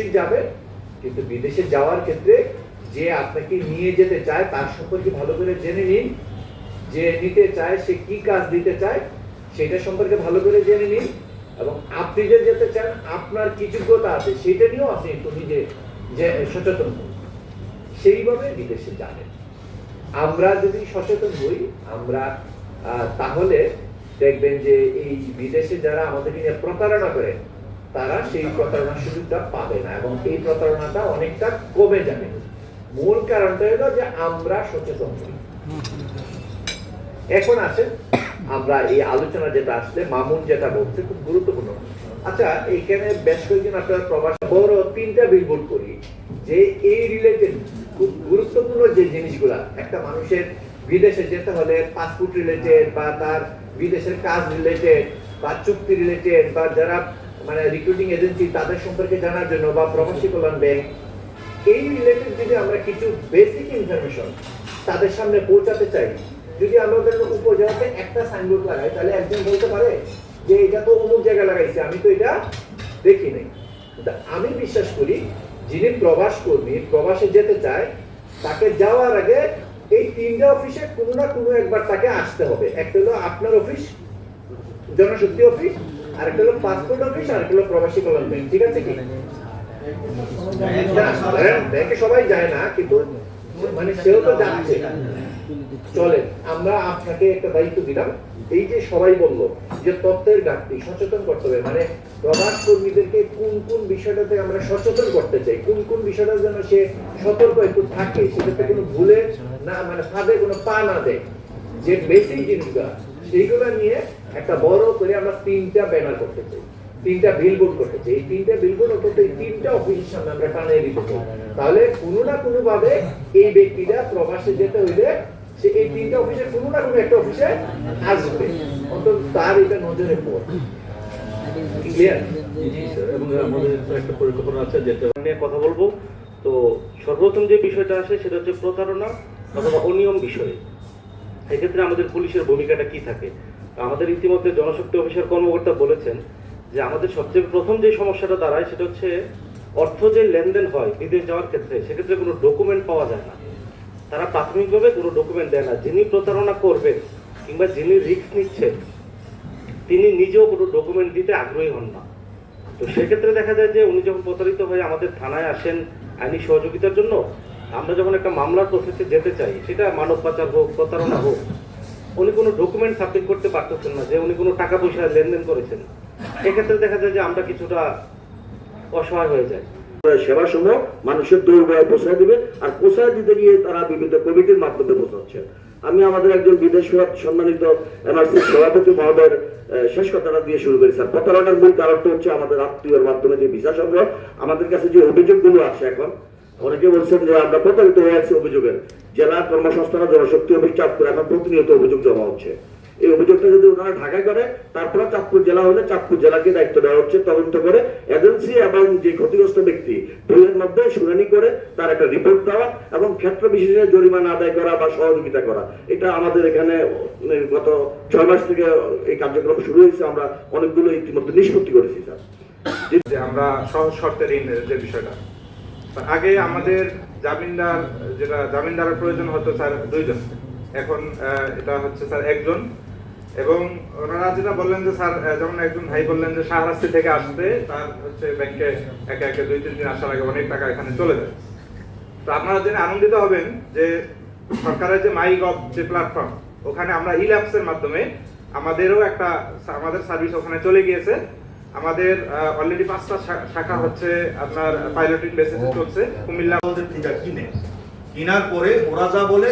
অবশ্যই যাবে, কিন্তু বিদেশে যাওয়ার ক্ষেত্রে যে আপনাকে নিয়ে যেতে চায়, তার সম্পর্কে ভালো করে জেনে নিন। যে নিতে চায়, সে কি কাজ দিতে চায়, সেটা সম্পর্কে ভালো করে জেনে নিন। এবং আপনি যে যেতে চান, আপনার কি যোগ্যতা আছে, সেটা নিয়েও আপনি একটু নিজে যে সচেতন হন। সেইভাবে বিদেশে যাবেন। আমরা যদি সচেতন হই, আমরা তাহলে দেখবেন যে এই বিদেশে যারা আমাদেরকে প্রতারণা করে তারা সেই প্রতারণার সুযোগটা পাবে না এবং এই প্রতারণাটা অনেকটা কমে যাবে। মূল কারণটা হলো যে আমরা সচেতন এখন আসেন, আমরা এই আলোচনা যেটা আসলে মামুন যেটা বলছে, খুব গুরুত্বপূর্ণ। আচ্ছা এখানে বেশ কয়েকজন আপনার প্রবাস, বড় তিনটা বিলবোর্ড করি যে এই রিলেটেড খুব গুরুত্বপূর্ণ যে জিনিসগুলা, একটা মানুষের বিদেশে যেতে হলে পাসপোর্ট রিলেটেড বা তার বিদেশের কাজ রিলেটেড বা চুক্তি রিলেটেড বা যারা মানে রিক্রুটিং এজেন্সি তাদের সম্পর্কে জানার জন্য বা প্রবাসী কল্যাণ ব্যাংক, এই রিলেটেড যদি আমরা কিছু বেসিক ইনফরমেশন তাদের সামনে পৌঁছাতে চাই, যদি আমাদের উপজেলাতে একটা সাইনবোর্ড লাগাই, তাহলে একজন বলতে পারে যে এটা তো অমুক জায়গায় লাগাইছে, আমি তো এটা দেখি নাই। আমি বিশ্বাস করি, যিনি প্রবাস কর্মী, প্রবাসে যেতে চায়, তাকে যাওয়ার আগে এই তিনটা অফিসে কোনো না কোনো একবার তাকে আসতে হবে। একটা হলো আপনার অফিস জনশক্তি অফিস আর একটা হলো পাসপোর্ট অফিস হলো প্রবাসী কল্যাণ ব্যাংক ঠিক আছে কি? ব্যাংকে সবাই যায় না, কিন্তু মানে সেও তো যাচ্ছে। আমরা আপনাকে একটা দায়িত্ব দিলাম, এই যে সবাই বলল যে তত্ত্বের ঘাটতি, সচেতন করতে হবে। মানে প্রবাস কর্মীদেরকে কোন কোন বিষয়টাতে আমরা সচেতন করতে চাই? কোন কোন বিষয়টা যেন সে সতর্ক একটু থাকে, সেটাতে কোনো ভুলে না মানে ফাঁদে কোনো পা না দেয়। যে বেসিক জিনিসগুলো, সেইগুলো নিয়ে একটা বড় করে আমরা তিনটা ব্যানার করতে চাই, তিনটা বিলবোর্ড করতে চাই। এই তিনটা বিলবোর্ড অন্তত এই তিনটা অফিসের সামনে আমরা টানিয়ে দিতে চাই। তাহলে কোনো না কোনো ভাবে এই ব্যক্তিটা প্রবাসে যেতে হইলে সে এই তিনটা অফিসে কোনো না কোনো একটা অফিসে আসবে। অন্তত তার এটা নজরে পড়। আমাদের একটা পরিকল্পনা আছে যেটা নিয়ে কথা বলব। তো সর্বপ্রথম যে বিষয়টা আসে সেটা হচ্ছে প্রতারণা অথবা অনিয়ম বিষয়ে। এক্ষেত্রে আমাদের পুলিশের ভূমিকাটা কি থাকে? আমাদের ইতিমধ্যে জনশক্তি অফিসার কর্মকর্তা বলেছেন যে আমাদের সবচেয়ে প্রথম যে সমস্যাটা দাঁড়ায় সেটা হচ্ছে অর্থ যে লেনদেন হয় বিদেশ যাওয়ার ক্ষেত্রে, সেক্ষেত্রে কোনো ডকুমেন্ট পাওয়া যায় না। তারা প্রাথমিকভাবে কোনো ডকুমেন্ট দেয় না। যিনি প্রতারণা করবেন কিংবা যিনি রিস্ক নিচ্ছেন, তিনি নিজেও কোনো ডকুমেন্ট দিতে আগ্রহী হন না। তো সেক্ষেত্রে দেখা যায় যে উনি যখন প্রতারিত হয়ে আমাদের থানায় আসেন আইনি সহযোগিতার জন্য, আমরা যখন একটা মামলার প্রসেসে যেতে চাই, সেটা মানব পাচার হোক, প্রতারণা হোক উনি কোনো ডকুমেন্ট সাবমিট করতে পারতেছেন না, যে উনি কোনো টাকা পয়সা লেনদেন করেছেন। এক্ষেত্রে দেখা যায় যে আমরা কিছুটা অসহায় হয়ে যাই। সেবা মানুষের আর দিতে গিয়ে তারা বিভিন্ন কমিটির মাধ্যমে আমি আমাদের একজন বিদেশ সম্মানিত সভাপতি মহোদয়ের শেষ কথাটা দিয়ে শুরু করি, স্যার। প্রতারণার মূল কারণটা হচ্ছে আমাদের আত্মীয়র মাধ্যমে যে ভিসা সংগ্রহ, আমাদের কাছে যে অভিযোগগুলো আছে এখন, অনেকে বলছেন যে আমরা প্রতারিত হয়ে আছি অভিযোগের। জেলা কর্মসংস্থান জনশক্তি অফিস চাঁদপুর এখন প্রতিনিয়ত অভিযোগ জমা হচ্ছে। এই অভিযোগটা যদি ওনারা ঢাকায় করে, তারপরে চাঁদপুর জেলা হলে চাঁদপুর জেলাকে দায়িত্ব দেওয়া হচ্ছে, তদন্ত করে এজেন্সি এবং যে ক্ষতিগ্রস্ত ব্যক্তি দুইয়ের মধ্যে শুনানি করে তার একটা রিপোর্ট দেওয়া এবং ক্ষেত্র বিশেষে জরিমানা আদায় করা বা সহযোগিতা করা। এটা আমাদের এখানে গত ছয় মাস থেকে এই কার্যক্রম শুরু হয়েছে, আমরা অনেকগুলো ইতিমধ্যে নিষ্পত্তি করেছি, স্যার। যে আমরা সহজ শর্তে ঋণ যে বিষয়টা। আগে আমাদের জামিনদার, যেটা জামিনদারের প্রয়োজন হতো স্যার দুইজন। এখন এটা হচ্ছে স্যার একজন। এবং ওনারা যেটা বললেন যে স্যার যেমন একজন ভাই বললেন যে শাহরাস্তি থেকে আসতে, তার হচ্ছে ব্যাংকে একে একে দুই, তিন দিন আসার আগে অনেক টাকা এখানে চলে যায়। তো আপনারা জেনে আনন্দিত হবেন যে সরকারের যে মাই গভ যে প্ল্যাটফর্ম ওখানে আমরা ই ল্যাবসের মাধ্যমে আমাদেরও একটা, আমাদের সার্ভিস ওখানে চলে গিয়েছে। আমাদের অলরেডি পাঁচটা শাখা হচ্ছে আপনার পাইলটিং বেসিসে চলছে কুমিল্লা আমাদের থেকে কিনে। কেনার পরে ওরা যা বলে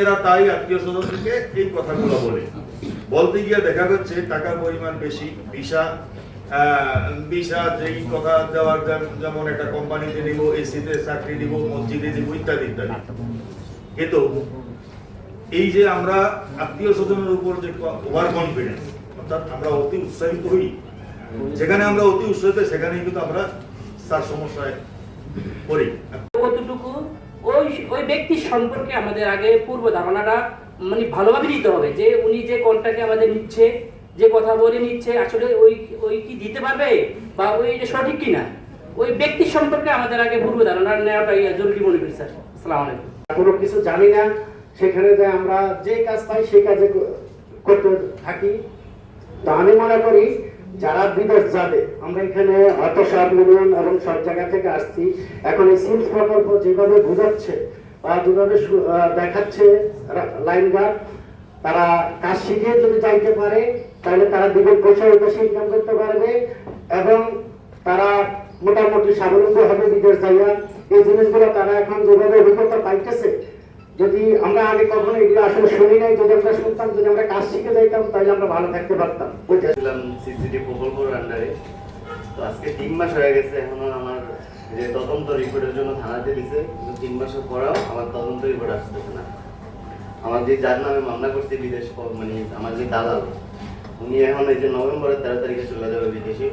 এরা তাই আত্মীয় স্বজনকে এই কথাগুলো বলে। বলতে গিয়ে দেখা যাচ্ছে টাকার পরিমাণ বেশি ভিসা ভিসা যেই কথা দেওয়ার যেমন একটা কোম্পানিতে দিব এসিতে চাকরি দিব মসজিদে দিব ইত্যাদি ইত্যাদি। কিন্তু এই যে আমরা আত্মীয় স্বজনের উপর যে ওভার কনফিডেন্স অর্থাৎ আমরা অতি উৎসাহিত হই যেখানে আমরা অতি উৎসাহিত সেখানেই কিন্তু আমরা তার সমস্যায় পড়ি। কতটুকু? ওই ওই ব্যক্তির সম্পর্কে আমাদের আগে পূর্ব ধারণাটা মানে ভালোভাবে নিতে হবে যে উনি যে কন্ট্রাক্টে আমাদের নিচ্ছে যে কথা বলে নিচ্ছে আসলে ওই ওই কি দিতে পারবে বা ওই এটা সঠিক কিনা? ওই ব্যক্তি সম্পর্কে আমাদের আগে পূর্ব ধারণা নেওয়াটাই জরুরি মনে করি স্যার। আসসালামু আলাইকুম। কোনো কিছু জানি না সেখানে যে আমরা যে কাজ পাই সেই কাজে করতে থাকি। তো আমি মনে করি যারা বিদেশ যাবে, আমরা এখানে হয়তো সব ইউনিয়ন এবং সব জায়গা থেকে আসছি। এখন এই সিমস প্রকল্প যেভাবে বোঝাচ্ছে বা যেভাবে দেখাচ্ছে লাইন গার্ড তারা কাজ শিখে যদি যাইতে পারে, তাহলে তারা দ্বিগুণ পয়সা বেশি ইনকাম করতে পারবে এবং তারা মোটামুটি স্বাবলম্বী হবে বিদেশ যাইয়া। এই জিনিসগুলো তারা এখন যেভাবে অভিজ্ঞতা পাইতেছে যদি আমরা আগে কখনো এগুলো আসলে শুনি নাই, যদি আমরা শুনতাম, যদি আমরা কাজ শিখে যাইতাম, তাহলে আমরা ভালো থাকতে পারতাম। ওইটা ছিলাম সিসিটি প্রকল্পের আন্ডারে তো আজকে তিন মাস হয়ে গেছে, এখনও আমার যে তদন্ত রিপোর্টের জন্য থানাতে দিছে। কিন্তু তিন মাসের পরেও আমার তদন্ত রিপোর্ট আসতেছে না। আমার যে যার নামে মামলা করছে বিদেশ মানে আমার যে দালাল, উনি এখন এই যে নভেম্বরের তেরো তারিখে চলে যাবে বিদেশে।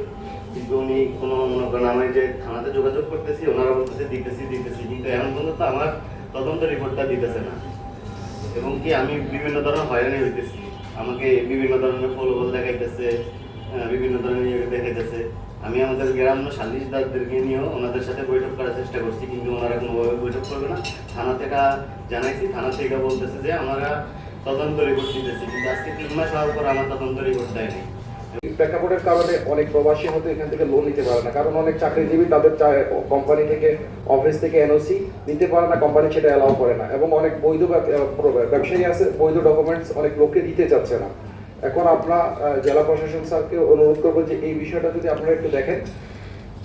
কিন্তু উনি কোনো মনে করেন, আমি যে থানাতে যোগাযোগ করতেছি, ওনারা বলতেছে দিতেছি দিতেছি। কিন্তু এখন পর্যন্ত আমার তদন্ত রিপোর্টটা দিতেছে না। এবং কি আমি বিভিন্ন ধরনের হয়রানি হইতেছি। আমাকে বিভিন্ন ধরনের ফলোবল দেখাইতেছে বিভিন্ন ধরনের ইয়ে দেখাইতেছে। আমি আমাদের গ্রাম্য সালিশদারদেরকে নিয়েও ওনাদের সাথে বৈঠক করার চেষ্টা করছি, কিন্তু ওনারা কোনোভাবে বৈঠক করবে না। থানা থেকে জানাইছি থানা থেকে বলতেছে যে, আমরা তদন্ত রিপোর্ট দিতেছি। কিন্তু আজকে তিন মাস হওয়ার পর আমার তদন্ত রিপোর্ট দেয়নি। প্রেক্ষাপটের কারণে অনেক প্রবাসী হয়তো এখান থেকে লোন নিতে পারে না। কারণ অনেক চাকরিজীবী তাদের কোম্পানি থেকে অফিস থেকে এনওসি নিতে পারে না কোম্পানি সেটা অ্যালাউ করে না। এবং অনেক বৈধ ব্যবসায়ী আছে, বৈধ ডকুমেন্টস অনেক লোককে দিতে চাচ্ছে না। এখন আমরা জেলা প্রশাসন স্যারকে অনুরোধ করব যে এই বিষয়টা যদি আপনারা একটু দেখেন,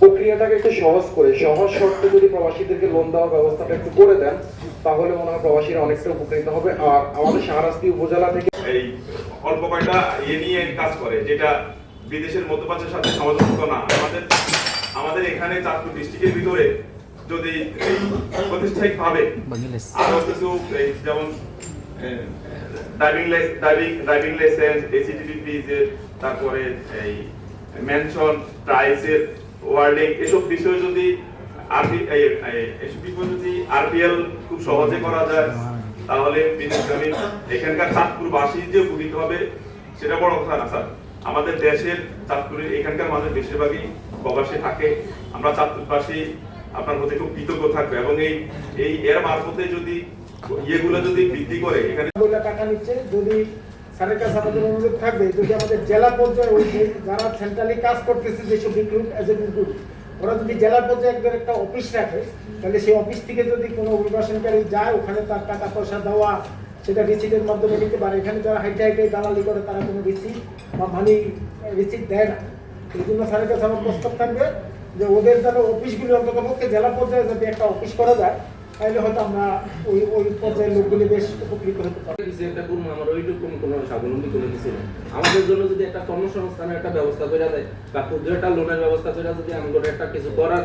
প্রক্রিয়াটাকে একটু সহজ করে, সহজ শর্তে যদি প্রবাসীদেরকে লোন দেওয়ার ব্যবস্থাটা একটু করে দেন তাহলে মনে হয় প্রবাসীরা অনেকটা উপকৃত হবে। আর আমাদের শাহরাস্তি উপজেলা থেকে এই অল্প কয়টা ইয়ে নিয়ে কাজ করে, যেটা বিদেশের মধ্যপ্রাচ্যের সাথে সামঞ্জস্য না। আমাদের আমাদের এখানে চাঁদপুর ডিস্ট্রিক্টের ভিতরে যদি এই প্রতিষ্ঠানিক ভাবে আরও কিছু যেমন ড্রাইভিং ড্রাইভিং ড্রাইভিং লাইসেন্স এসিটিভি ফিজের তারপরে এই মেনশন প্রাইসের ওয়ার্ডিং এসব বিষয় যদি আরবি এসব যদি আরবিএল খুব সহজে করা যায়। তাহলে বিদেশগামী এখানকার চাঁদপুরবাসী যে উপকৃত হবে, সেটা বড় কথা না, স্যার। আমাদের দেশের চাঁদপুরের এখানকার মানুষ বেশিরভাগই প্রবাসী থাকে। আমরা চাঁদপুরবাসী, আপনার প্রতি খুব কৃতজ্ঞ থাকবে। এবং এই এই এর মারফতে যদি ইয়েগুলো যদি বৃদ্ধি করে, এখানে টাকা নিচ্ছে, যদি স্যারের কাছে আমাদের অনুরোধ থাকবে, যদি আমাদের জেলা পর্যায়ে যারা সেন্ট্রালি কাজ করতেছে যেসব রিক্রুট এজেন্টগুলো ওরা যদি জেলা পর্যায়ে একটা অফিস রাখে, তাহলে সেই অফিস থেকে যদি কোনো অভিবাসনকারী যায়, ওখানে তার টাকা পয়সা দেওয়া, সেটা রিসিটের মাধ্যমে নিতে পারে। এখানে যারা হাইটে হাইটে দালালি করে, তারা কোনো রিসিট বা মানি রিসিট দেয় না। এই জন্য স্যারের কাছে আমার প্রস্তাব থাকবে যে, ওদের যেন অফিসগুলি অন্তত পক্ষে জেলা পর্যায়ে যদি একটা অফিস করা যায় তাহলে হয়তো আমরা ওই ওই পর্যায়ের লোকগুলি বেশ উপকৃত হতে পারি কিছু একটা করব আমার ওইটুকু কোনো স্বাবলম্বী কোনো কিছু নেই আমাদের জন্য যদি একটা কর্মসংস্থানের একটা ব্যবস্থা করে দেয় বা ক্ষুদ্র একটা লোনের ব্যবস্থা করে যদি আমাদের একটা কিছু করার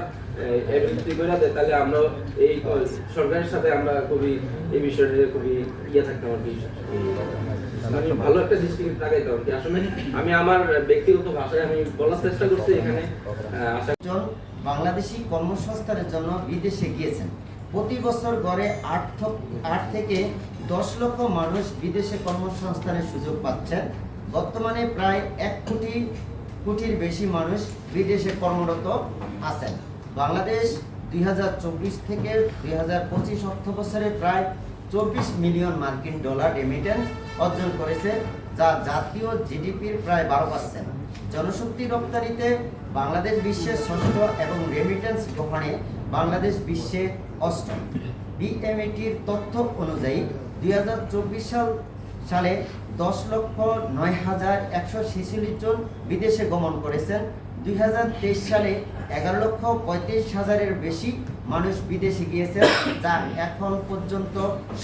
এবিলিটি করে দেয় তাহলে আমরা এই সরকারের সাথে আমরা খুবই এই বিষয়টা খুবই ইয়ে থাকতাম আর কি। ভালো একটা দৃষ্টিকে তাকাইতাম আর আসলে আমি আমার ব্যক্তিগত ভাষায় আমি বলার চেষ্টা করছি এখানে বাংলাদেশি কর্মসংস্থানের জন্য বিদেশে গিয়েছেন। প্রতি বছর গড়ে আট আট থেকে দশ লক্ষ মানুষ বিদেশে কর্মসংস্থানের সুযোগ পাচ্ছেন। বর্তমানে প্রায় এক কোটি, কোটির বেশি মানুষ বিদেশে কর্মরত আছেন। বাংলাদেশ দুই হাজার চব্বিশ থেকে দুই হাজার অর্থ বছরে প্রায় চব্বিশ মিলিয়ন মার্কিন ডলার রেমিটেন্স অর্জন করেছে, যা জাতীয় জিডিপির প্রায় বারো পার্সেন্ট জনশক্তি রপ্তানিতে বাংলাদেশ বিশ্বের ষষ্ঠ এবং রেমিটেন্স গ্রহণে বাংলাদেশ বিশ্বে অষ্টম। বিএমএটির তথ্য অনুযায়ী দুই সাল, সালে দশ লক্ষ নয় হাজার একশো ছেচল্লিশ জন বিদেশে গমন করেছেন। দুই হাজার তেইশ সালে এগারো লক্ষ পঁয়ত্রিশ হাজারের বেশি মানুষ বিদেশে গিয়েছেন, যা এখন পর্যন্ত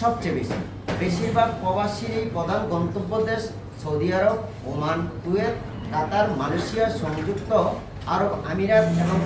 সবচেয়ে বেশি। বেশিরভাগ প্রবাসীর এই প্রধান গন্তব্য দেশ সৌদি আরব, ওমান, কুয়েত, কাতার, মালয়েশিয়া, সংযুক্ত আরব আমিরাত এবং